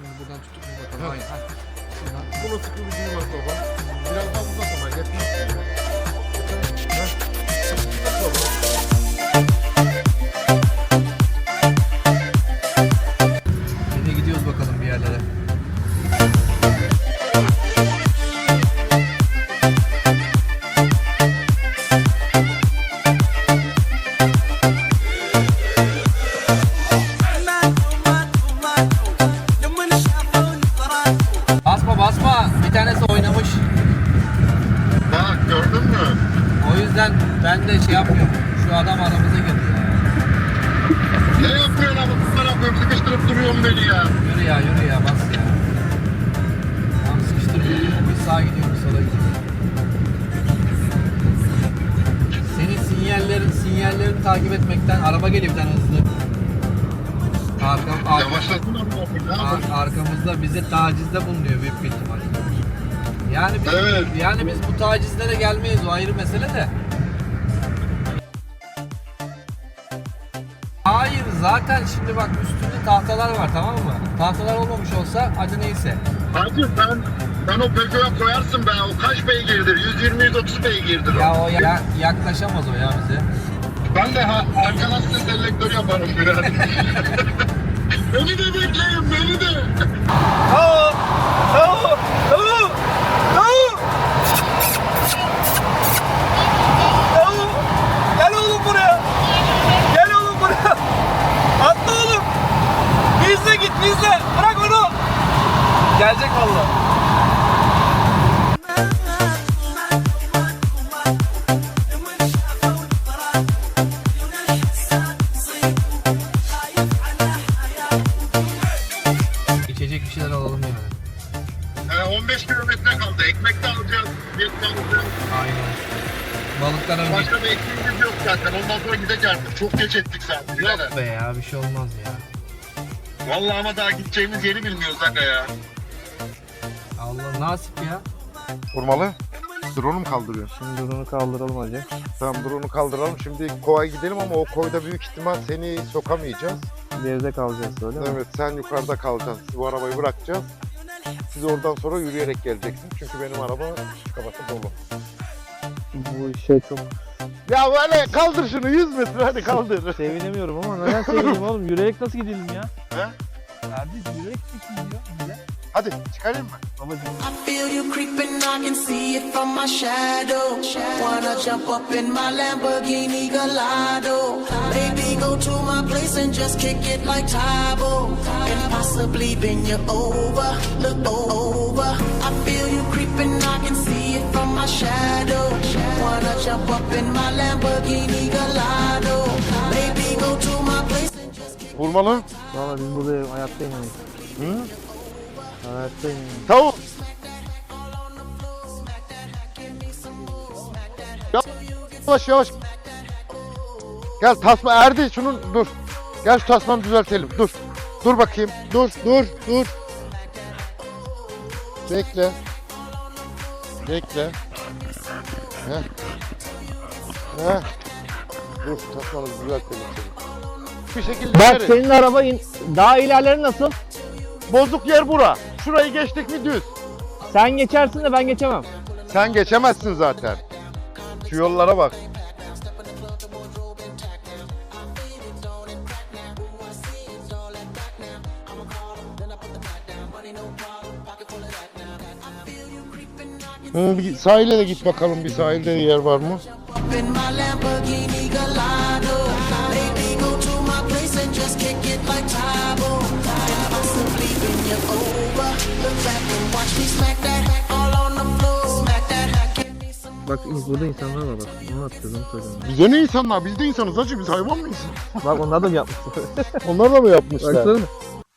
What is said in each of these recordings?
Şimdi buradan tutup mu bakalım. Aynen. Şuradan. Bunu sıkı bir düğüm var baba. Biraz daha uzat ama yetmez. Uzat baba. Tane hızlı. Arkam, ar- arkamızda bize tacizde bulunuyor büyük bir ihtimal. Yani biz, Evet. yani biz bu tacizlere gelmeyiz o ayrı mesele de. Hayır zaten şimdi bak üstünde tahtalar var tamam mı? Tahtalar olmamış olsa hadi neyse. Hacı sen, sen o Peugeot'a koyarsın be. O kaç beygirdir? 120-130 beygirdir o. Ya o ya, yaklaşamaz o ya bize. Ben de ha, arkadan size selektör yaparım biraz. beni de bekleyin, beni de. Gel oğlum buraya. Gel oğlum Çok geç ettik birader. Yok be ya bir şey olmaz ya. Vallahi ama daha gideceğimiz yeri bilmiyoruz aga ya. Allah nasip ya. Vurmalı. Drone'u mu kaldırıyor? Şimdi bunu kaldıralım hacı. Tamam drone'u kaldıralım. Şimdi koya gidelim ama o koyda büyük ihtimal seni sokamayacağız. Geride kalacağız öyle Evet sen yukarıda kalacaksın. Bu arabayı bırakacağız. Siz oradan sonra yürüyerek geleceksin. Çünkü benim araba kafası dolu. Bu işe çok Ya böyle kaldır şunu 100 metre hadi kaldır. Sevinemiyorum ama neden sevineyim oğlum? Yürüyerek nasıl gidelim ya? He? Kardeş yürüyerek gidiliyor bize. Hadi çıkarayım mı? I feel you creeping, I can see it from my shadow. Wanna jump up in my Lamborghini Gallardo. Baby, go to my place and just kick it like Tybo. And possibly bend you over, look over. I feel you creeping, I can see it from my shadow. Vurmalı. Valla biz burada hayatta inemeyiz. Hı? Hayatta inemeyiz. Tavuk. Yavaş yavaş. Gel tasma Erdi şunun dur. Gel şu tasmanı düzeltelim. Dur. Dur bakayım. Dur dur dur. Bekle. Bekle. Heh. Heh. Dur tasmanı düzeltelim. Bir şekilde Bak senin araba in... daha ilerleri nasıl? Bozuk yer bura. Şurayı geçtik mi düz. Sen geçersin de ben geçemem. Sen geçemezsin zaten. Şu yollara bak. Hı, bir sahile de git bakalım bir sahilde yer var mı? Up in my Lamborghini Gallardo. Baby, go to my place and just kick it like Tybo. And possibly bend you over. Look back and watch me smack that all on the floor. Smack that. Give me some Bak burada insanlar var bak. Onu onu söylüyorum. Bize ne insanlar? Biz de insanız hacı. Biz hayvan mıyız? Bak onlar da mı yapmışlar? Onlar da mı yapmışlar? Baksana.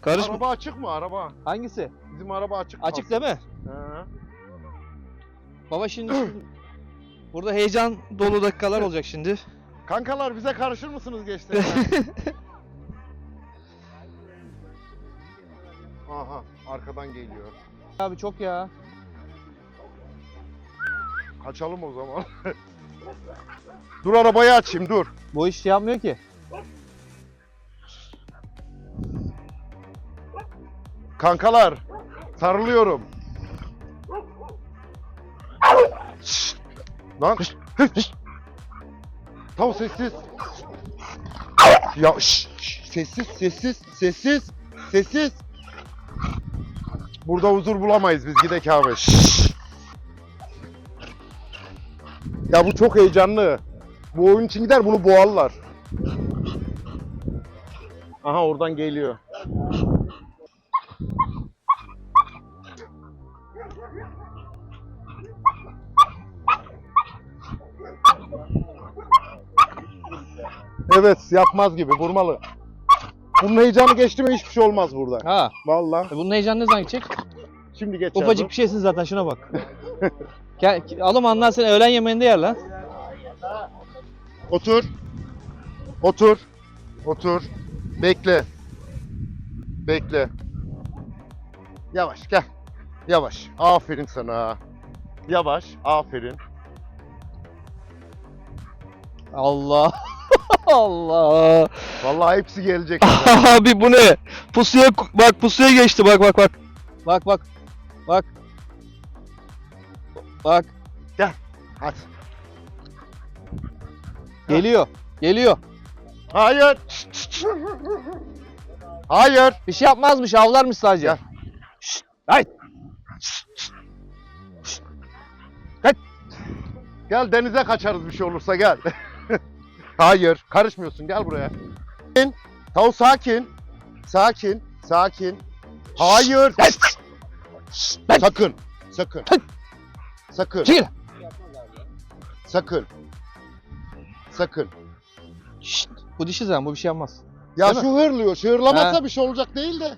Karışma. Araba açık mı araba? Hangisi? Bizim araba açık. Açık değil mi? He. Baba şimdi burada heyecan dolu dakikalar olacak şimdi. Kankalar bize karışır mısınız gençler? Aha arkadan geliyor. Abi çok ya. Kaçalım o zaman. dur arabayı açayım dur. Bu iş şey yapmıyor ki. kankalar. Sarılıyorum. Lan. Hış. Sessiz. Ya şş, şş, sessiz sessiz sessiz sessiz. Burada huzur bulamayız biz gidek abi. Şş. Ya bu çok heyecanlı. Bu oyun için gider bunu boğarlar. Aha oradan geliyor. Evet yapmaz gibi vurmalı. Bunun heyecanı geçti mi hiçbir şey olmaz burada. Ha. Vallahi. e Bunun heyecanı ne zaman gidecek? Şimdi geçer. Ufacık bir şeysin zaten şuna bak. Gel, alım anlar seni öğlen yemeğinde yer lan. Otur. Otur. Otur. Bekle. Bekle. Yavaş gel. Yavaş. Aferin sana. Yavaş. Aferin. Allah. Allah. Vallahi hepsi gelecek. Abi bu ne? Pusuya bak pusuya geçti bak bak bak. Bak bak. Bak. Bak Hadi. geliyor. Geliyor. Hayır. Hayır. Bir şey yapmazmış avlarmış sadece. Gel. Şşt, hayt. Gel denize kaçarız bir şey olursa gel. Hayır. Karışmıyorsun. Gel buraya. Sakin. Tavuk sakin. Sakin. Sakin. Hayır. Sakın. Sakın. Sakın. Çekil. Sakın. Sakın. Şşt, bu dişi zaman bu bir şey yapmaz. Ya Değil şu hırlıyor. Şu hırlamazsa He. bir şey olacak değil de.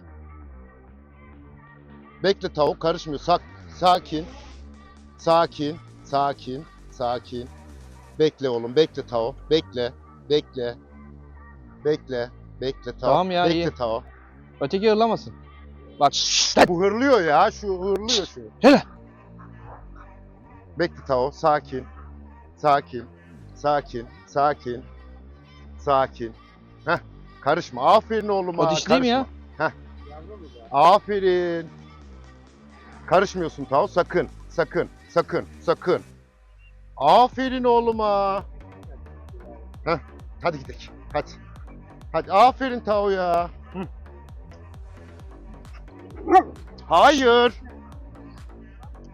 Bekle tavuk karışmıyor. Sak sakin. Sakin. Sakin. Sakin. Bekle oğlum. Bekle tavuk. Bekle. Bekle. Bekle. Bekle tavuk. Tamam ya, Bekle iyi. tavuk. Öteki hırlamasın. Bak. Bu hırlıyor ya. Şu hırlıyor şu. Hele. Bekle tavuk. Sakin. Sakin. Sakin. Sakin. Sakin. Heh. Karışma. Aferin oğluma. O dişli mi ya? Heh. Aferin. Karışmıyorsun Tao sakın. Sakın. Sakın. Sakın. Aferin oğluma. Heh. Hadi gidelim. Hadi. Hadi aferin Tao ya. Hayır.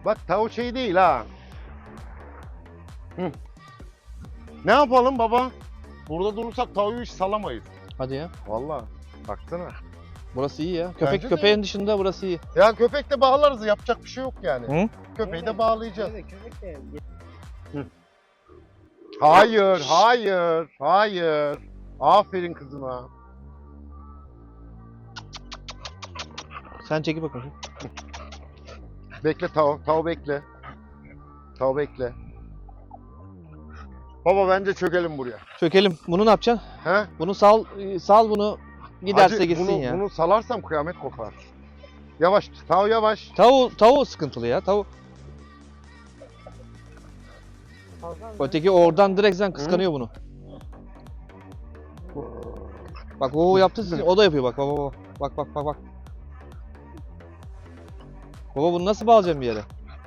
Bak Tao şey değil ha. Hı. Ne yapalım baba? Burada durursak Tao'yu hiç salamayız. Hadi ya. Vallahi. Baksana. Burası iyi ya. Köpek Bence de köpeğin dışında burası iyi. Ya köpek de bağlarız yapacak bir şey yok yani. Hı? Köpeği de bağlayacağız. Hı. Hayır, hayır, hayır. Aferin kızıma. Sen çekip bakayım. Bekle Tao, Tao bekle. Tao bekle. Baba bence çökelim buraya. Çökelim. Bunu ne yapacaksın? He? Bunu sal sal bunu giderse Hacı, gitsin bunu, ya. Bunu salarsam kıyamet kopar. Yavaş, Tao yavaş. Tavu tavu sıkıntılı ya. Tavu. Öteki oradan direkt sen kıskanıyor bunu. Bak o yaptı siz. O da yapıyor bak. Bak bak bak bak bak bak. Baba bunu nasıl bağlayacaksın bir yere?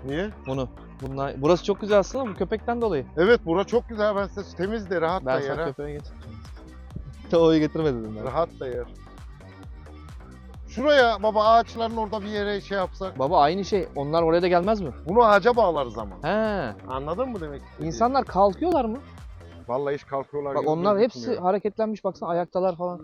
Niye? Bunu. Bunlar, burası çok güzel aslında bu köpekten dolayı. Evet, bura çok güzel. Ben size temiz de rahat Ben da yer. sana ha. köpeğe getir. Tavuğu getirme dedim ben. Rahat da yer. Şuraya baba ağaçların orada bir yere şey yapsak. Baba aynı şey. Onlar oraya da gelmez mi? Bunu ağaca bağlarız ama. He. Anladın mı demek istediğimi? İnsanlar kalkıyorlar mı? Vallahi hiç kalkıyorlar Bak onlar hepsi hareketlenmiş baksana ayaktalar falan.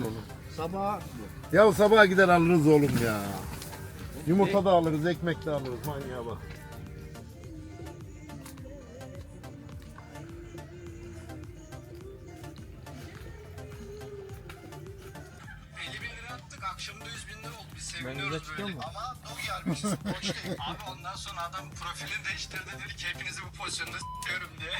Sen gömeceksin onu. Sabah Ya sabaha gider alırız oğlum ya. Yumurta da alırız, ekmek de alırız. Manyağa bak. ben güzel çıkıyor mu? Ama bu gelmişiz boş değil. Abi ondan sonra adam profilini değiştirdi dedi ki hepinizi bu pozisyonda s**yorum diye.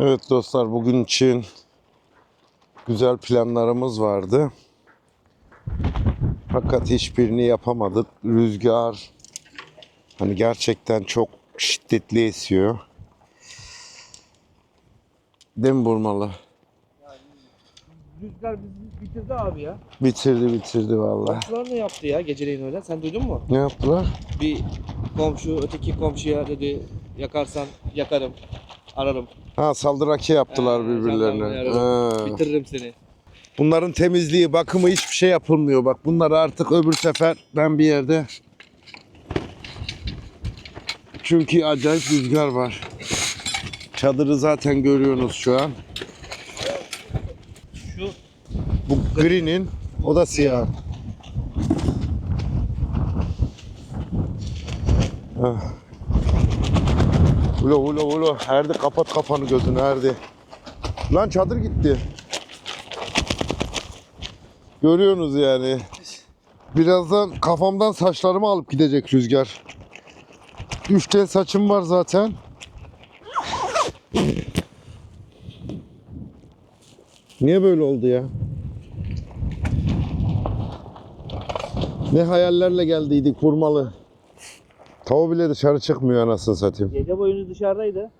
Evet dostlar bugün için güzel planlarımız vardı. Fakat hiçbirini yapamadık. Rüzgar hani gerçekten çok şiddetli esiyor. Değil mi Burmalı? Rüzgar bizi bitirdi abi ya. Bitirdi bitirdi vallahi. Komşular ne yaptı ya geceleyin öyle? Sen duydun mu? Ne yaptılar? Bir komşu öteki komşuya dedi yakarsan yakarım. Ararım. Ha saldıraki yaptılar Ee, birbirlerine. jandarmayı Ha. Bitiririm seni. Bunların temizliği, bakımı hiçbir şey yapılmıyor. Bak bunları artık öbür sefer ben bir yerde çünkü acayip rüzgar var. Çadırı zaten görüyorsunuz şu an. Şu Bu green'in, o da siyah. Ah. Ulo ulo ulo. Erdi kapat kafanı gözünü Erdi. Lan çadır gitti. Görüyorsunuz yani. Birazdan kafamdan saçlarımı alıp gidecek rüzgar. Üç tel saçım var zaten. Niye böyle oldu ya? Ne hayallerle geldiydik vurmalı. Tavu bile dışarı çıkmıyor anasını satayım. gece boyunca dışarıdaydı.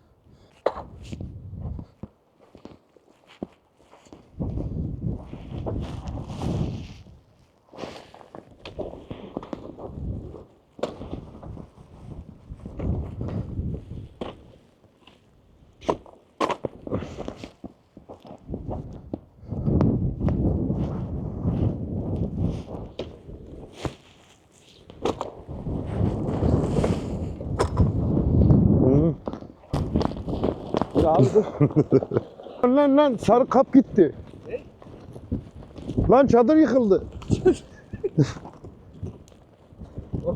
Dur. Lan lan sarı kap gitti. Lan çadır yıkıldı.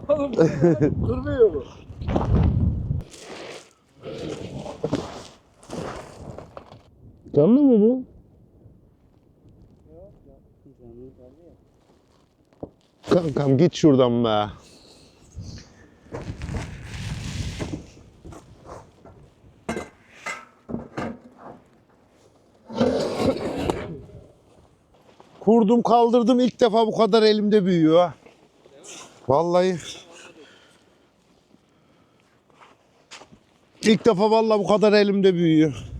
Oğlum durmuyor bu. Canlı mı bu? Kankam git şuradan be. Kurdum kaldırdım ilk defa bu kadar elimde büyüyor ha. Vallahi. İlk defa vallahi bu kadar elimde büyüyor.